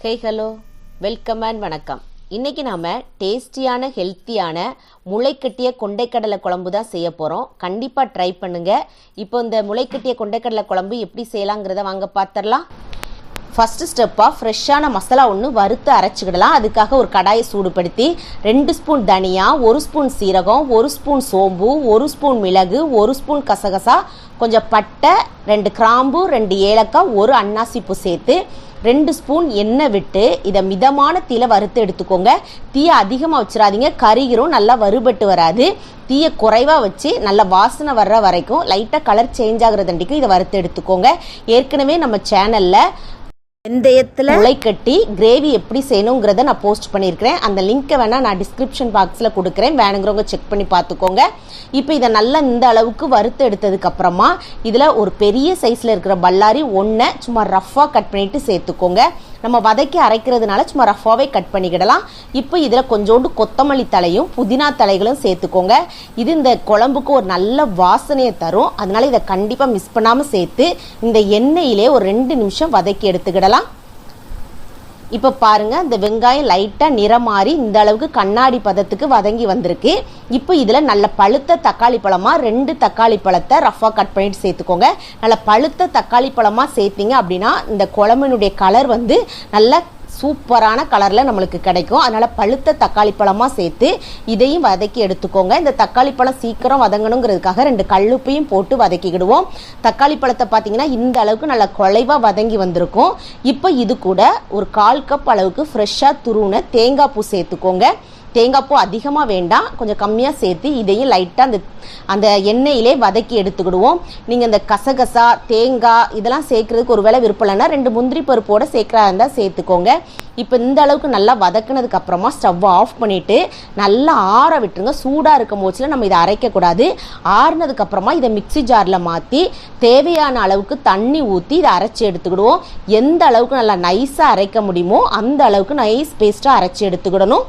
Hey hello welcome and வணக்கம். இன்னைக்கு நாம டேஸ்டியான ஹெல்த்தியான முளைக்கட்டிய கொண்டைக்கடலை குழம்பு தான் செய்ய போகிறோம் கண்டிப்பாக ட்ரை பண்ணுங்க. இப்போ இந்த முளைக்கட்டிய கொண்டைக்கடலை குழம்பு எப்படி செய்யலாங்கிறத வாங்க பார்த்துடலாம் ஃபஸ்ட்டு ஸ்டெப்பாக ஃப்ரெஷ்ஷான மசாலா ஒன்று வறுத்து அரைச்சிக்கிடலாம். அதுக்காக ஒரு கடாயை சூடுபடுத்தி ரெண்டு ஸ்பூன் தனியா ஒரு ஸ்பூன் சீரகம் ஒரு ஸ்பூன் சோம்பு ஒரு ஸ்பூன் மிளகு ஒரு ஸ்பூன் கசகசா கொஞ்சம் பட்டை ரெண்டு கிராம்பு ரெண்டு ஏலக்காய் ஒரு அன்னாசிப்பூ சேர்த்து ரெண்டு ஸ்பூன் எண்ணெய் விட்டு இதை மிதமான தீல வறுத்து எடுத்துக்கோங்க. தீயை அதிகமாக வச்சிடாதீங்க. கரிகிரும் நல்லா வறுபட்டு வராது. தீயை குறைவாக வச்சு நல்ல வாசனை வர்ற வரைக்கும் லைட்டாக கலர் சேஞ்ச் ஆகுறதண்டிக்கு இதை வறுத்து எடுத்துக்கோங்க. ஏற்கனவே நம்ம சேனலில் வெந்தயத்தில் முளைக்கட்டி கிரேவி எப்படி செய்யணுங்கிறத நான் போஸ்ட் பண்ணியிருக்கிறேன். அந்த லிங்க்கை வேணால் நான் டிஸ்கிரிப்ஷன் பாக்ஸில் கொடுக்குறேன். வேணுங்கிறவங்க செக் பண்ணி பார்த்துக்கோங்க. இப்போ இதை நல்லா இந்த அளவுக்கு வறுத்து எடுத்ததுக்கப்புறமா இதில் ஒரு பெரிய சைஸில் இருக்கிற பல்லாரி ஒன்றை சும்மா ரஃப்பாக கட் பண்ணிவிட்டு சேர்த்துக்கோங்க. நம்ம வதக்கி அரைக்கிறதுனால சும்மா ரஃபாவே கட் பண்ணிக்கிடலாம். இப்போ இதில் கொஞ்சோண்டு கொத்தமல்லி தலையும் புதினா தலைகளும் சேர்த்துக்கோங்க. இது இந்த குழம்புக்கு ஒரு நல்ல வாசனையை தரும். அதனால இதை கண்டிப்பாக மிஸ் பண்ணாமல் சேர்த்து இந்த எண்ணெயிலே ஒரு ரெண்டு நிமிஷம் வதக்கி எடுத்துக்கிடலாம். இப்போ பாருங்க இந்த வெங்காயம் லைட்டாக நிறம் மாறி இந்த அளவுக்கு கண்ணாடி பதத்துக்கு வதங்கி வந்திருக்கு. இப்போ இதில் நல்ல பழுத்த தக்காளி பழமாக ரெண்டு தக்காளி பழத்தை ரஃபாக கட் பண்ணிட்டு சேர்த்துக்கோங்க. நல்ல பழுத்த தக்காளி பழமாக சேர்த்தீங்க அப்படின்னா இந்த குழம்பினுடைய கலர் வந்து நல்லா சூப்பரான கலரில் நம்மளுக்கு கிடைக்கும். அதனால் பழுத்த தக்காளி பழமாக சேர்த்து இதையும் வதக்கி எடுத்துக்கோங்க. இந்த தக்காளி பழம் சீக்கிரம் வதங்கணுங்கிறதுக்காக ரெண்டு கல்லுப்பையும் போட்டு வதக்கிக்கிடுவோம். தக்காளி பழத்தை பார்த்தீங்கன்னா இந்த அளவுக்கு நல்லா குலைவாக வதங்கி வந்திருக்கும். இப்போ இது கூட ஒரு கால் கப் அளவுக்கு ஃப்ரெஷ்ஷாக துருவின தேங்காய் பூ சேர்த்துக்கோங்க. தேங்காய் பூ அதிகமாக வேண்டாம். கொஞ்சம் கம்மியாக சேர்த்து இதையும் லைட்டாக அந்த அந்த எண்ணெயிலே வதக்கி எடுத்துக்கிடுவோம். நீங்கள் இந்த கசகசா தேங்காய் இதெல்லாம் சேர்க்குறதுக்கு ஒரு வேளை விருப்பம் இல்லைன்னா ரெண்டு முந்திரி பருப்போடு சேர்க்குறா இருந்தால் சேர்த்துக்கோங்க. இப்போ இந்த அளவுக்கு நல்லா வதக்குனதுக்கு அப்புறமா ஸ்டவ்வை ஆஃப் பண்ணிவிட்டு நல்லா ஆற விட்டுருங்க. சூடாக இருக்கும் போச்சில் நம்ம இதை அரைக்கக்கூடாது ஆறுனதுக்கு அப்புறமா இதை மிக்ஸி ஜாரில் மாற்றி தேவையான அளவுக்கு தண்ணி ஊற்றி இதை அரைச்சி எடுத்துக்கிடுவோம். எந்த அளவுக்கு நல்லா நைஸாக அரைக்க முடியுமோ அந்த அளவுக்கு நைஸ் பேஸ்ட்டாக அரைச்சி எடுத்துக்கிடணும்.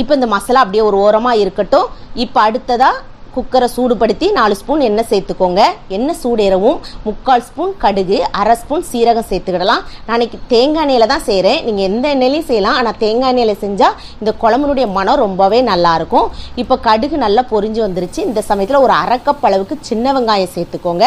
இப்போ இந்த மசாலா அப்படியே ஒரு ஓரமாக இருக்கட்டும். இப்போ அடுத்ததாக குக்கரை சூடுபடுத்தி நாலு ஸ்பூன் எண்ணெய் சேர்த்துக்கோங்க. எண்ணெய் சூடேறவும். முக்கால் ஸ்பூன் கடுகு அரை ஸ்பூன் சீரகம் சேர்த்துக்கிடலாம். நாளைக்கு தேங்காய் எண்ணெயில் தான் செய்கிறேன் நீங்கள் எந்த எண்ணெயிலையும் செய்யலாம். ஆனால் தேங்காய் எண்ணெயில் செஞ்சால் இந்த குழம்புனுடைய மனம் ரொம்பவே நல்லாயிருக்கும் இப்போ கடுகு நல்லா பொரிஞ்சு வந்துருச்சு. இந்த சமயத்தில் ஒரு அரை கப் அளவுக்கு சின்ன வெங்காயம் சேர்த்துக்கோங்க.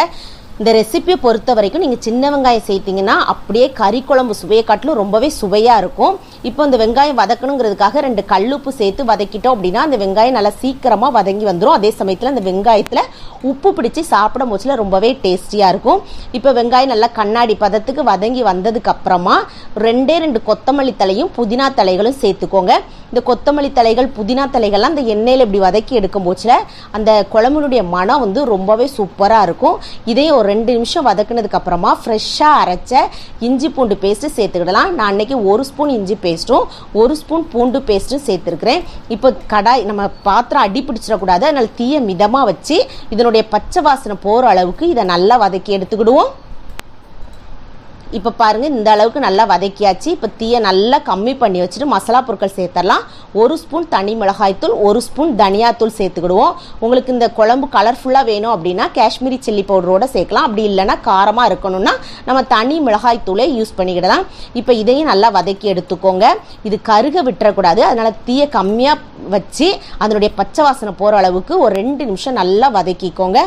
இந்த ரெசிபியை பொறுத்த வரைக்கும் நீங்கள் சின்ன வெங்காயம் சேர்த்திங்கன்னா அப்படியே கறி குழம்பு சுவையை காட்டிலும் ரொம்பவே சுவையாக இருக்கும். இப்போ இந்த வெங்காயம் வதக்கணுங்கிறதுக்காக ரெண்டு கல்லுப்பு சேர்த்து வதக்கிட்டோம் அப்படின்னா அந்த வெங்காயம் நல்லா சீக்கிரமாக வதங்கி வந்துடும் அதே சமயத்தில் அந்த வெங்காயத்தில் உப்பு பிடிச்சி சாப்பிடும் போச்சில் ரொம்பவே டேஸ்டியாக இருக்கும். இப்போ வெங்காயம் நல்லா கண்ணாடி பதத்துக்கு வதங்கி வந்ததுக்கப்புறமா ரெண்டே ரெண்டு கொத்தமல்லி தலையும் புதினா தலைகளும் சேர்த்துக்கோங்க. இந்த கொத்தமல்லி தலைகள் புதினா தலைகள்லாம் அந்த எண்ணெயில் இப்படி வதக்கி எடுக்கும் போச்சில் அந்த குழம்புனுடைய மனம் வந்து ரொம்பவே சூப்பராக இருக்கும். இதே ஒரு ரெண்டு நிமிஷம் வதக்குனதுக்கு அப்புறமா ஃப்ரெஷ்ஷாக அரைச்ச இஞ்சி பூண்டு பேஸ்ட்டு சேர்த்துக்கிடலாம். நான் அன்றைக்கி ஒரு ஸ்பூன் இஞ்சி பேஸ்ட்டும் ஒரு ஸ்பூன் பூண்டு பேஸ்ட்டும் சேர்த்துருக்கிறேன். இப்போ கடாய் நம்ம பாத்திரம் அடி பிடிச்சிடக்கூடாது அதனால் தீயை மிதமாக வச்சு இதனுடைய பச்சை வாசனை போகிற அளவுக்கு இதை நல்லா வதக்கி எடுத்துக்கிடுவோம். இப்போ பாருங்கள் இந்த அளவுக்கு நல்லா வதக்கியாச்சு. இப்போ தீயை நல்லா கம்மி பண்ணி வச்சுட்டு மசாலா பொருட்கள் சேர்த்துடலாம் ஒரு ஸ்பூன் தனி மிளகாய்த்தூள் ஒரு ஸ்பூன் தனியாத்தூள் சேர்த்துக்கிடுவோம். உங்களுக்கு இந்த குழம்பு கலர்ஃபுல்லாக வேணும் அப்படின்னா காஷ்மீரி சில்லி பவுடரோட சேர்க்கலாம். அப்படி இல்லைன்னா காரமாக இருக்கணும்னா நம்ம தனி மிளகாய்த்தூளே யூஸ் பண்ணிக்கிடலாம். இப்போ இதையும் நல்லா வதக்கி எடுத்துக்கோங்க. இது கருக விட்டுறக்கூடாது. அதனால் தீயை கம்மியாக வச்சு அதனுடைய பச்சை வாசனை போகிற அளவுக்கு ஒரு ரெண்டு நிமிஷம் நல்லா வதக்கிக்கோங்க.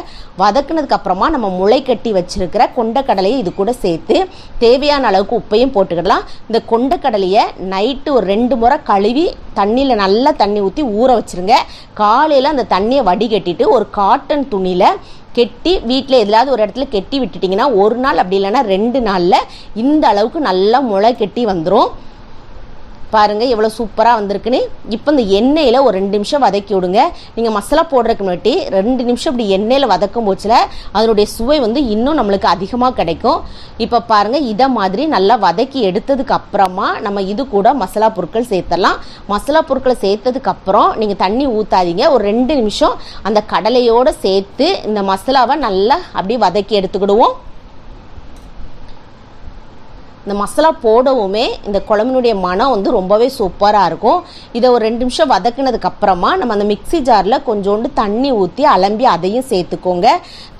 வதக்குனதுக்கப்புறமா நம்ம முளை கட்டி வச்சிருக்கிற கொண்டக்கடலையை இது கூட சேர்த்து தேவையான அளவுக்கு உப்பையும் போட்டுக்கிடலாம். இந்த கொண்டக்கடலையை நைட்டு ஒரு ரெண்டு முறை கழுவி தண்ணியில் நல்லா தண்ணி ஊற்றி ஊற வச்சுருங்க. காலையில் அந்த தண்ணியை வடிகட்டிட்டு ஒரு காட்டன் துணியில் கெட்டி வீட்டில் எதுலாவது ஒரு இடத்துல கெட்டி விட்டுட்டிங்கன்னா ஒரு நாள் அப்படி இல்லைன்னா ரெண்டு நாளில் இந்த அளவுக்கு நல்லா முளை கெட்டி வந்துடும் பாருங்கள் எவ்வளோ சூப்பராக வந்திருக்குன்னு. இப்போ இந்த எண்ணெயில் ஒரு ரெண்டு நிமிஷம் வதக்கி விடுங்க. நீங்கள் மசாலா போடுறதுக்கு முன்னாடி ரெண்டு நிமிஷம் இப்படி எண்ணெயில் வதக்கும் போச்சில் அதனுடைய சுவை வந்து இன்னும் நம்மளுக்கு அதிகமாக கிடைக்கும். இப்போ பாருங்கள் இதை மாதிரி நல்லா வதக்கி எடுத்ததுக்கு அப்புறமா நம்ம இது கூட மசாலா பொருட்கள் சேர்த்தலாம் மசாலா பொருட்களை சேர்த்ததுக்கு அப்புறம் நீங்கள் தண்ணி ஊற்றாதீங்க ஒரு ரெண்டு நிமிஷம் அந்த கடலையோடு சேர்த்து இந்த மசாலாவை நல்லா அப்படியே வதக்கி எடுத்துக்கிடுவோம். இந்த மசாலா போடவுமே இந்த குழம்பினுடைய மனம் வந்து ரொம்பவே சூப்பராக இருக்கும். இதை ஒரு ரெண்டு நிமிஷம் வதக்குனதுக்கப்புறமா நம்ம அந்த மிக்ஸி ஜாரில் கொஞ்சோண்டு தண்ணி ஊற்றி அலம்பி அதையும் சேர்த்துக்கோங்க.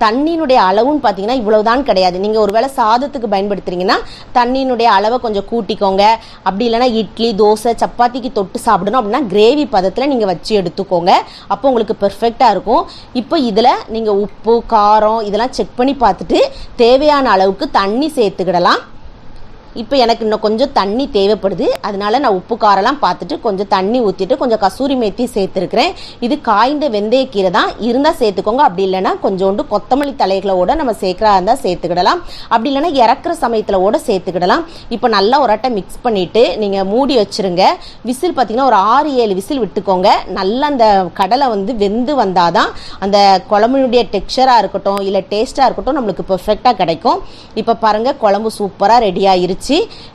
தண்ணியினுடைய அளவுன்னு பார்த்தீங்கன்னா இவ்வளவுதான் கிடையாது. நீங்கள் ஒருவேளை சாதத்துக்கு பயன்படுத்துறீங்கன்னா தண்ணியினுடைய அளவை கொஞ்சம் கூட்டிக்கோங்க. அப்படி இல்லைன்னா இட்லி தோசை சப்பாத்திக்கு தொட்டு சாப்பிடணும் அப்படின்னா கிரேவி பதத்தில் நீங்கள் வச்சு எடுத்துக்கோங்க. அப்போ உங்களுக்கு பெர்ஃபெக்டாக இருக்கும். இப்போ இதில் நீங்கள் உப்பு காரம் இதெல்லாம் செக் பண்ணி பார்த்துட்டு தேவையான அளவுக்கு தண்ணி சேர்த்துக்கிடலாம். இப்போ எனக்கு இன்னும் கொஞ்சம் தண்ணி தேவைப்படுது. அதனால நான் உப்பு காரெல்லாம் பார்த்துட்டு கொஞ்சம் தண்ணி ஊற்றிட்டு கொஞ்சம் கசூரி மேத்தி சேர்த்துருக்கிறேன். இது காய்ந்த வெந்தயக்கீரை தான். இருந்தால் சேர்த்துக்கோங்க. அப்படி இல்லைன்னா கொஞ்சோண்டு கொத்தமல்லி தலைகளோட நம்ம சேர்க்குறா இருந்தால் சேர்த்துக்கிடலாம். அப்படி இல்லைன்னா இறக்குற சமயத்தில் கூட சேர்த்துக்கிடலாம். இப்போ நல்லா ஒரு அட்டை மிக்ஸ் பண்ணிவிட்டு நீங்கள் மூடி வச்சுருங்க. விசில் பார்த்தீங்கன்னா ஒரு ஆறு ஏழு விசில் விட்டுக்கோங்க. நல்லா அந்த கடலை வந்து வெந்து வந்தால் தான் அந்த குழம்புனுடைய டெக்ஸ்சராக இருக்கட்டும் இல்லை டேஸ்ட்டாக இருக்கட்டும் நம்மளுக்கு பெர்ஃபெக்டாக கிடைக்கும். இப்போ பாருங்கள் குழம்பு சூப்பராக ரெடி ஆயிருச்சு.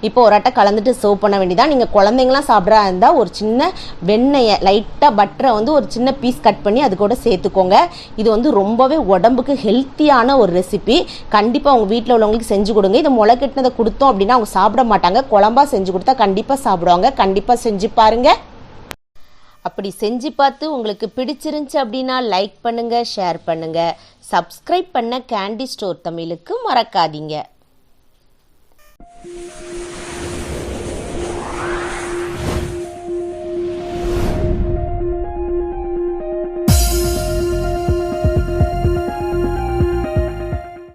இப்போ ஒரு அட்டை கலந்துட்டு சர்வ் பண்ண வேண்டியதான் நீங்கள் குழந்தைங்களாம் சாப்பிட்றா இருந்தால் ஒரு சின்ன வெண்ணெயை லைட்டாக பட்டரை வந்து ஒரு சின்ன பீஸ் கட் பண்ணி அது கூட சேர்த்துக்கோங்க. இது வந்து ரொம்பவே உடம்புக்கு ஹெல்த்தியான ஒரு ரெசிபி கண்டிப்பாக உங்கள் வீட்டில் உள்ளவங்களுக்கு செஞ்சு கொடுங்க. இது முளை கட்டினதை கொடுத்தோம் அப்படின்னா அவங்க சாப்பிட மாட்டாங்க. குழம்பா செஞ்சு கொடுத்தா கண்டிப்பாக சாப்பிடுவாங்க. கண்டிப்பாக செஞ்சு பாருங்கள் அப்படி செஞ்சு பார்த்து உங்களுக்கு பிடிச்சிருந்துச்சு அப்படின்னா லைக் பண்ணுங்கள் ஷேர் பண்ணுங்கள் சப்ஸ்கிரைப் பண்ண கேண்டி ஸ்டோர் தமிழுக்கு மறக்காதீங்க. Thank you.